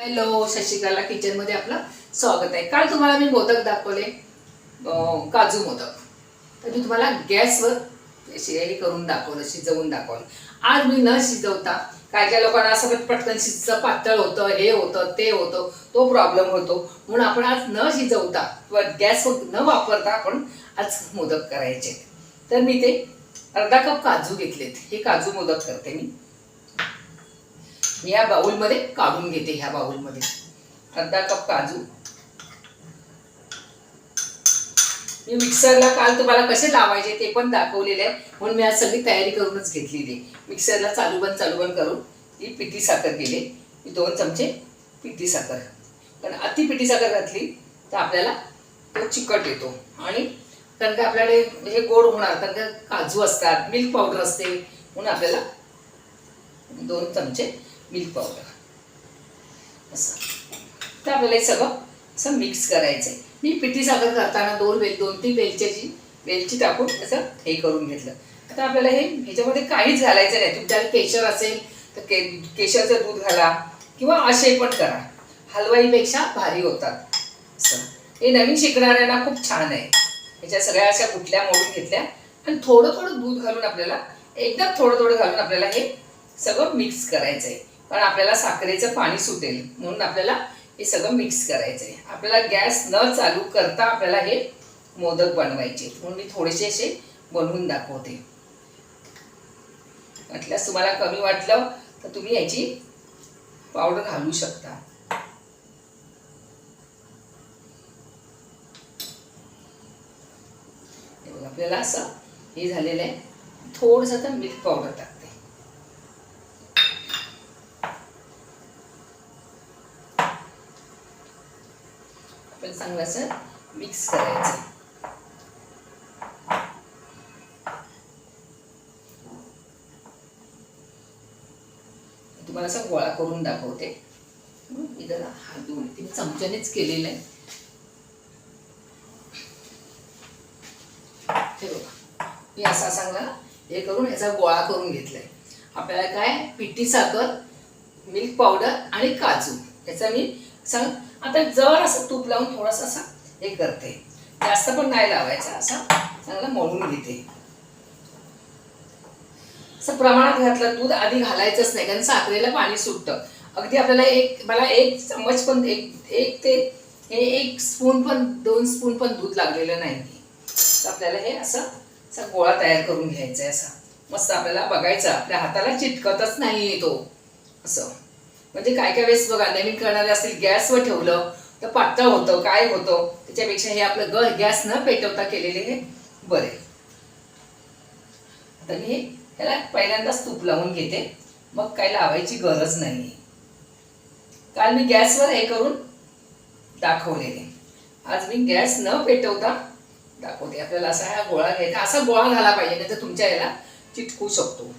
Hello Shashikala किचनमध्ये आपलं स्वागत आहे. काल तुम्हाला मी मोदक दाखवले. काजू मोदक. तर मी तुम्हाला गॅसवर हे करून दाखवलं शिजवून दाखवलं. आज मी न शिजवता काय काय लोकांना असं पटकन शिजचं पातळ होतं हे होतं ते होतं तो प्रॉब्लेम होतो. म्हणून आपण आज न शिजवता किंवा गॅस न वापरता आपण आज मोदक करायचे. तर मी ते अर्धा कप काजू घेतलेत. हे काजू मोदक करते मी. या बाउलमध्ये काढून घेते ह्या बाउलमध्ये अर्धा कप काजू. मी मिक्सरला काल तुम्हाला कसे लावायचे ते पण दाखवलेले आहे. म्हणून मी आज सगळी तयारी करूनच घेतलेली आहे. मिक्सरला चालू बंद चालू बंद करून ही पिठी साखर केली मी दोन चमचे पिठी साखर. कारण अति पिठी साखर घातली तर आपल्याला तो चिकट येतो. आणि कारण का आपल्याकडे हे गोड होणार कारण का काजू असतात मिल्क पावडर असते म्हणून आपल्याला दोन चमचे मिल्क पावडर. असं. तर आपल्याला हे सगळं असं मिक्स करायचं आहे मी पिठी साखर करताना दोन वेल दोन तीन वेलच्याची वेलची टाकून असं हे करून घेतलं. आता आपल्याला हे ह्याच्यामध्ये काहीच घालायचं नाही. तुमच्याकडे केशर असेल तर के केशरचं दूध घाला किंवा असे पण करा. हलवाईपेक्षा भारी होतात. असं. हे नवीन शिकणाऱ्यांना खूप छान आहे. ह्याच्या सगळ्या अशा कुठल्या मोडून घेतल्या. आणि थोडं थोडं दूध घालून आपल्याला एकदम थोडं थोडं घालून आपल्याला हे सगळं मिक्स करायचं आहे कारण आपल्याला साखरेचं पाणी सुटेल. म्हणून आपल्याला हे सगळं मिक्स करायचं आहे आपल्याला गॅस न चालू करता आपल्याला हे मोदक बनवायचे म्हणून मी थोडेसे असे बनवून दाखवते. म्हटल्यास तुम्हाला कमी वाटलं तर तुम्ही याची पावडर घालू शकता. हे आपल्याला असं हे झालेलं आहे. थोडंसं तर मिल्क पावडर टाक आपण चांगलं असं मिक्स करायचं तुम्हाला असं गोळा करून दाखवते. मी हात धुवून ते चमच्यानेच केलेलं आहे. हे बघा. मी असा चांगला हे करून याचा गोळा करून घेतलाय. आपल्याला काय? पिठी साखर मिल्क पावडर आणि काजू. याचा मी सांग आता जर असं तूप लावून थोडासा असा हे करते. जास्त पण नाही लावायचा असा चांगला मळून घेते. असं प्रमाणात घातलं दूध आधी घालायचंच नाही कारण साखरेला पाणी सुटतं. अगदी आपल्याला एक मला एक चम्मच पण एक एक ते हे एक स्पून पण दोन स्पून पण दूध लागलेलं नाही. तर आपल्याला हे असं असा गोळा तयार करून घ्यायचा आहे असा. मस्त आपल्याला बघायचा आपल्या हाताला चिटकतच नाही तो. असं. म्हणजे काय काय वेळेस बघा नवीन करणारे असतील गॅसवर ठेवलं तर पातळ होतं काय होतं त्याच्यापेक्षा हे आपलं ग गॅस न पेटवता केलेले हे बरे. आता मी ह्याला पहिल्यांदाच तूप लावून घेते. मग काय लावायची गरज नाही काल मी गॅसवर हे करून दाखवलेले. आज मी गॅस न पेटवता दाखवते. आपल्याला असा हा गोळा घ्यायचा असा गोळा घाला पाहिजे नाही तर तुमच्या याला चिटकू शकतो.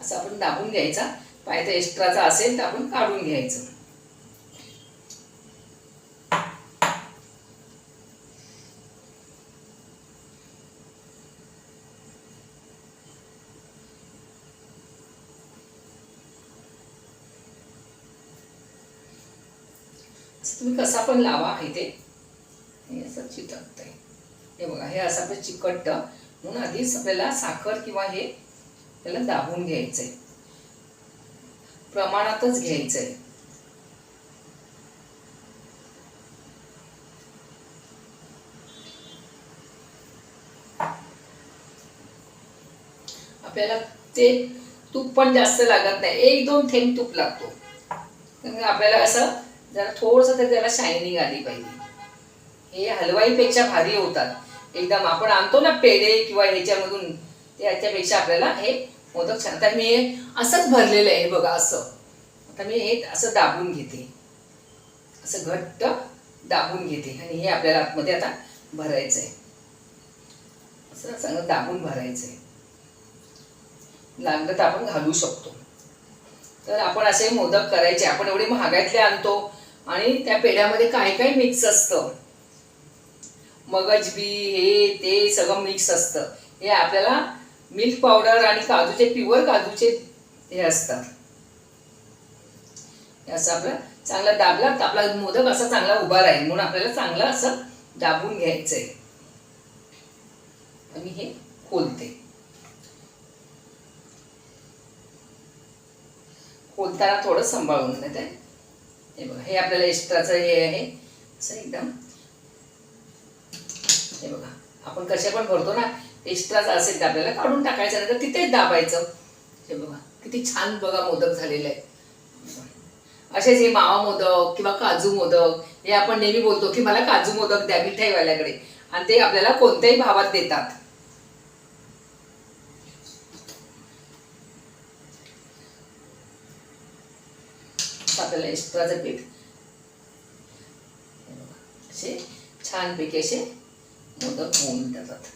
असं आपण दाबून घ्यायचा. पाहिजे एक्स्ट्राचा असेल तर आपण काढून घ्यायचं. तुम्ही कसा पण लावा इथे हे असं चिकटतंय हे बघा हे असं आपलं चिकटतं. म्हणून आधीच आपल्याला साखर किंवा हे त्याला दाबून घ्यायचंय. प्रमाणातच घ्यायचंय. आपल्याला ते तूप पण जास्त लागत नाही. एक दोन थेंब तूप लागतो. आपल्याला असं जरा थोडंसं तर त्याला शायनिंग आली पाहिजे. हे हलवाईपेक्षा भारी होतात. एकदम आपण आणतो ना पेढे किंवा ह्याच्यामधून त्याच्यापेक्षा आपल्याला हे मोदक छान. आता मी असंच भरलेलं आहे बघा असं. आता मी हे असं दाबून घेते. असं घट्ट दाबून घेते आणि हे आपल्याला आतमध्ये आता भरायचं आहे असं चांगलं दाबून भरायचं आहे लागलं तर आपण घालू शकतो. तर आपण असे मोदक करायचे. आपण एवढे महागातले आणतो आणि त्या पेढ्यामध्ये काय काय मिक्स असतं. मगज बी हे ते सगळं मिक्स असतं. हे आपल्याला मिल्क पावडर आणि काजूचे प्युअर काजूचे हे असतात. हे असं आपला चांगला दाबला तर आपला मोदक असा चांगला उभा राहील म्हणून आपल्याला चांगला असं दाबून घ्यायचं आहे हे खोलते. खोलताना थोडं सांभाळून घेत. आहे हे बघा हे आपल्याला एक्स्ट्राचं हे आहे. असं एकदम. हे बघा आपण कसे पण भरतो ना एक्स्ट्राचं असेल तर आपल्याला काढून टाकायचं नाही तर तिथेच दाबायचं. हे बघा किती छान बघा मोदक झालेले आहे असेच हे मावा मोदक किंवा काजू मोदक हे आपण नेहमी बोलतो की मला काजू मोदक द्या मिठाईवाल्याकडे. आणि ते आपल्याला कोणत्याही भावात देतात. आपल्याला एक्स्ट्राचं पीठ. असे छानपैकी असे मोदक होऊन जातात.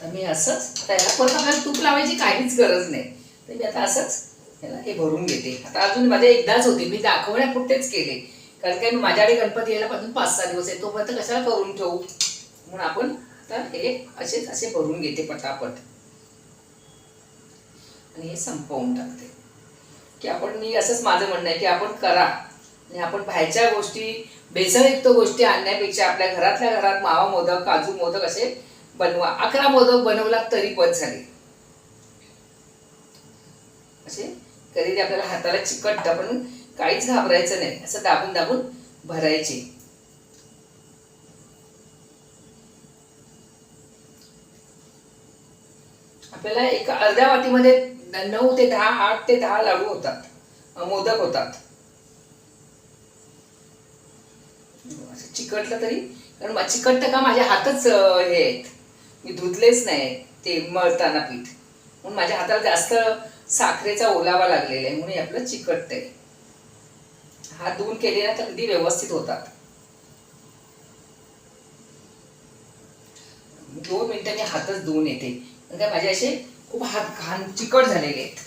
तर मी असंच आता याला परत आपल्याला तूप लावायची काहीच गरज नाही. तर मी आता असंच याला हे भरून घेते. आता अजून माझे एकदाच होते. मी दाखवण्यापुरतेच केले. कारण काय माझ्याकडे गणपती यायला पासून पाच सहा दिवस आहे तोपर्यंत कशाला करून ठेवू? म्हणून आपण आता हे असेच असे भरून घेते पटापट. आणि हे संपवून टाकते. की आपण मी असंच माझं म्हणणं आहे की आपण करा. आणि आपण बाहेरच्या गोष्टी भेसळयुक्त गोष्टी आणण्यापेक्षा आपल्या घरातल्या घरात मावा मोदक काजू मोदक असे बनवा. अकरा मोदक बनवला तरी पण झाले. असे? कधी आपल्याला हाताला चिकट पण काहीच घाबरायचं नाही. असं दाबून दाबून भरायचे. आपल्याला एका अर्ध्या वाटीमध्ये नऊ ते दहा आठ ते दहा लाडू होतात. मोदक होतात. चिकटलं तरी कारण चिकट चिकटतं का? माझे हातच हे आहेत. मी धुतलेच नाही ते मळताना पीठ. म्हणून माझ्या हाताला जास्त साखरेचा ओलावा लागलेला आहे म्हणून आपलं आपलं चिकटतंय. हात धुवून केले ना तर अगदी व्यवस्थित होतात. दोन मिनिटांनी हातच धुवून येते. कारण काय माझे असे खूप हात घाण चिकट झालेले आहेत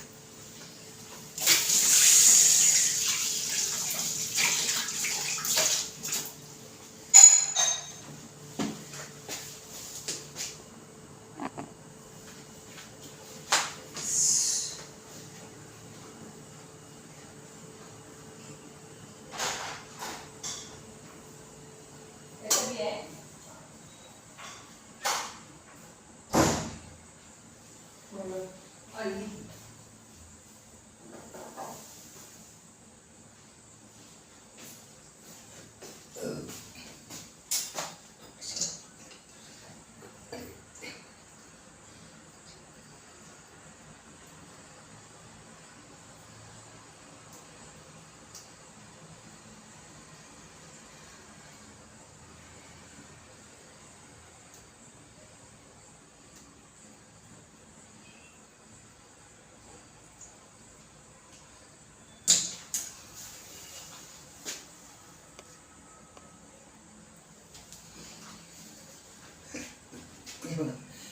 हे बघा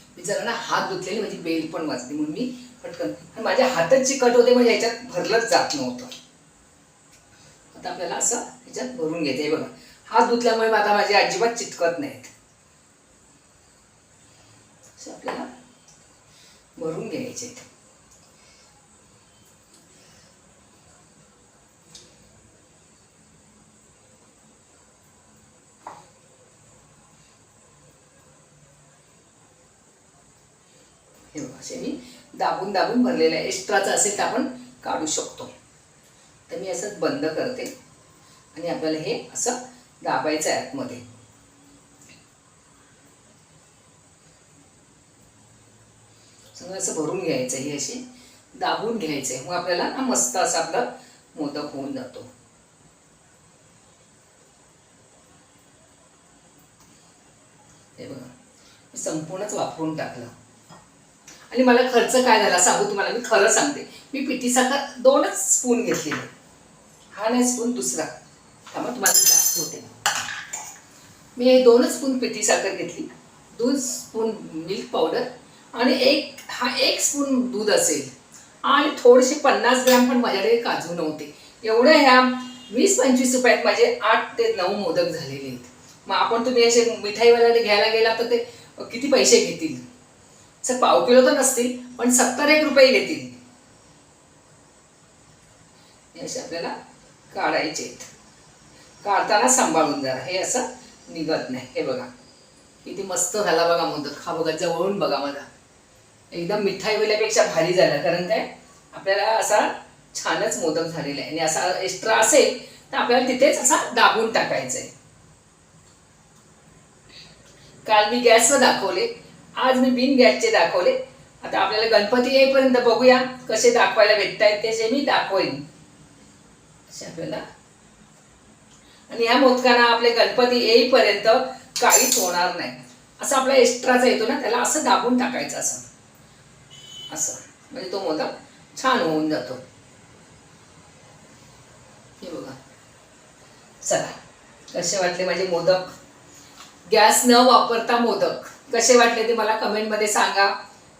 मी जरा ना हात धुतलेले माझी बेल पण वाजली म्हणून मी पटकन. आणि माझ्या हातच चिकट होते म्हणजे याच्यात भरलंच जात नव्हतं. आता आपल्याला असं ह्याच्यात भरून घेते. बघा. हात धुतल्यामुळे आता माझे अजिबात चिटकत नाहीत. असं आपल्याला भरून घ्यायचे. हे बघा असे मी दाबून दाबून भरलेलं आहे. एक्स्ट्राचं असेल तर आपण काढू शकतो. तर मी असंच बंद करते. आणि आपल्याला हे असं दाबायचं आहे आतमध्ये. सगळं असं भरून घ्यायचं हे अशी दाबून घ्यायचं आहे. मग आपल्याला ना मस्त असा आपला मोदक होऊन जातो. हे बघा संपूर्णच वापरून टाकलं. आणि मला खर्च काय झाला सांगू तुम्हाला मी खरं सांगते. मी पिठी साखर दोनच स्पून घेतलेले. हा नाही स्पून दुसरा. त्यामुळे तुम्हाला मी होते मी हे दोनच स्पून पिठी साखर घेतली. दोन स्पून मिल्क पावडर आणि एक हा एक स्पून दूध असेल. आणि थोडेसे पन्नास ग्रॅम पण माझ्याकडे काजू नव्हते. एवढ्या ह्या वीस पंचवीस रुपयात माझे आठ ते नऊ मोदक झालेले आहेत. मग आपण तुम्ही असे मिठाईवाल्याकडे घ्यायला गेला तर ते किती पैसे घेतील? सर पाव किलो तर नसतील पण सत्तर एक रुपये घेतील असे आपल्याला काढायचे आहेत. काढताना सांभाळून जरा हे असं निघत नाही. हे बघा किती मस्त झाला बघा मोदक. हा बघा जवळून बघा माझा एकदम मिठाई वेल्यापेक्षा भारी झाला कारण काय? आपल्याला असा छानच मोदक झालेला आहे. आणि असा एक्स्ट्रा असेल तर आपल्याला तिथेच असा दाबून टाकायचा आहे. काल मी गॅसवर दाखवले आज मी बिन गॅसचे दाखवले. आता आपल्याला गणपती येईपर्यंत बघूया कसे दाखवायला भेटतायत त्याचे मी दाखवेन. असे आपल्याला. आणि या मोदकांना आपले गणपती येईपर्यंत काहीच होणार नाही. असं आपला एक्स्ट्राचा येतो ना त्याला असं दाबून टाकायचं असं. असं. म्हणजे तो मोदक छान होऊन जातो. हे बघा. चला. कसे वाटले माझे मोदक? गॅस न वापरता मोदक. कसे वाटले ते मला कमेंटमध्ये सांगा.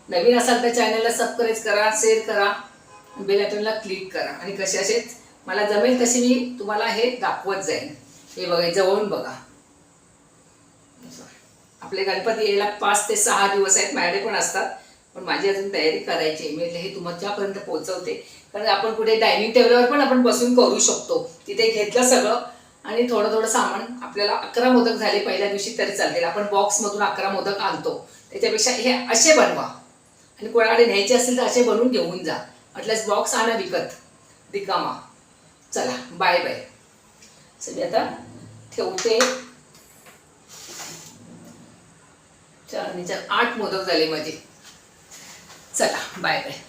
नवीन असाल तर चॅनलला सबस्क्राईब करा शेअर करा बेल आयकॉनला क्लिक करा. आणि कसे असेच मला जमेल तसे मी तुम्हाला हे दाखवत जाईन. हे बघा जवळून बघा. आपले गणपती यायला पाच ते सहा दिवस आहेत. माझ्याकडे पण असतात. पण माझी अजून तयारी करायची आहे. मी हे तुमच्यापर्यंत पोहोचवते. कारण आपण कुठे डायनिंग टेबलवर पण आपण बसून करू शकतो. तिथे घेतलं सगळं. आणि थोडं थोडं सामान आपल्याला अकरा मोदक झाले पहिल्या दिवशी तरी चालतील. आपण बॉक्समधून अकरा मोदक आणतो. त्याच्यापेक्षा हे असे बनवा. आणि कोणाकडे न्यायचे असेल तर असे बनवून घेऊन जा. म्हटल्यास बॉक्स आणा विकत. रिकामा. चला बाय बाय सगळी आता ठेवते. आणि चार आठ मोदक झाले माझे. चला बाय बाय